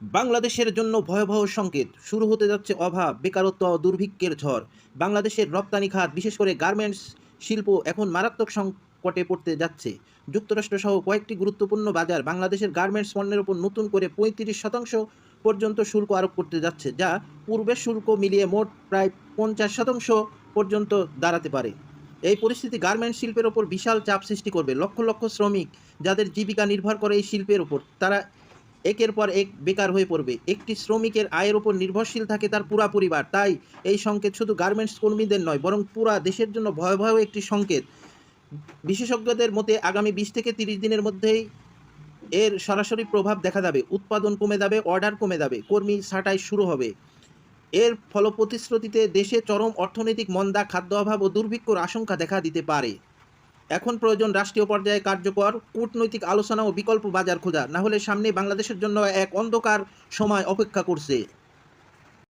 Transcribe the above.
বাংলাদেশের জন্য ভয়াবহ সংকেত। শুরু হতে যাচ্ছে অভাব, বেকারত্ব দুর্ভিক্ষের ঝড়। বাংলাদেশের রপ্তানি খাত, বিশেষ করে গার্মেন্টস শিল্প, এখন মারাত্মক সংকটে পড়তে যাচ্ছে। যুক্তরাষ্ট্র সহ কয়েকটি গুরুত্বপূর্ণ বাজার বাংলাদেশের গার্মেন্টস পণ্যের উপর নতুন করে পঁয়ত্রিশ শতাংশ পর্যন্ত শুল্ক আরোপ করতে যাচ্ছে, যা পূর্বের শুল্ক মিলিয়ে মোট প্রায় পঞ্চাশ শতাংশ পর্যন্ত দাঁড়াতে পারে। এই পরিস্থিতি গার্মেন্টস শিল্পের ওপর বিশাল চাপ সৃষ্টি করবে লক্ষ লক্ষ শ্রমিক যাদের জীবিকা নির্ভর করে এই শিল্পের উপর তারা একের পর এক বেকার হয়ে পড়বে। একটি শ্রমিকের আয়ের উপর নির্ভরশীল থাকে তার পুরা পরিবার। তাই এই সংকেত শুধু গার্মেন্টস কর্মীদের নয়, বরং পুরা দেশের জন্য ভয়াবহ একটি সংকেত। বিশেষজ্ঞদের মতে, আগামী বিশ থেকে তিরিশ দিনের মধ্যেই এর সরাসরি প্রভাব দেখা যাবে। উৎপাদন কমে যাবে অর্ডার কমে যাবে, কর্মী ছাঁটাই শুরু হবে। এর ফলপ্রতিশ্রুতিতে দেশে চরম অর্থনৈতিক মন্দা, খাদ্য অভাব ও দুর্ভিক্ষর আশঙ্কা দেখা দিতে পারে। এখন প্রয়োজন রাষ্ট্রীয় পর্যায়ে কার্যকর কূটনৈতিক আলোচনা ও বিকল্প বাজার খোঁজা না হলে সামনে বাংলাদেশের জন্য এক অন্ধকার সময় অপেক্ষা করছে।